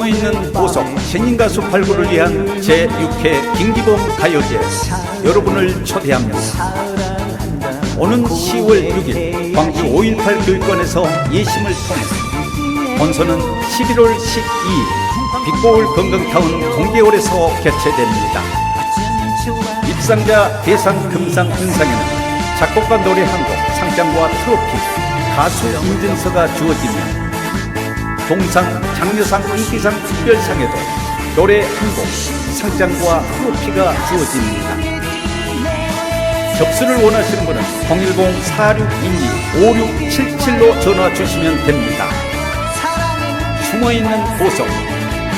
숨어있는 보석 신인 가수 발굴을 위한 제6회 김기범 가요제 여러분을 초대합니다. 오는 10월 6일 광주 5.18 교육관에서 예심을 통해 본선은 11월 12일 빛고울 건강타운 동계홀에서 개최됩니다. 입상자 대상 금상 은상에는 작곡가 노래 한 곡, 상장과 트로피, 가수 인증서가 주어지며 동상, 장려상, 인기상 특별상에도 노래 한 곡, 상장과 트로피가 주어집니다. 접수를 원하시는 분은 010-4622-5677로 전화 주시면 됩니다. 숨어있는 보석,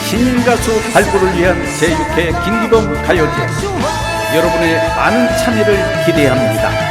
신인 가수 발굴을 위한 제6회 김기범 가요제. 여러분의 많은 참여를 기대합니다.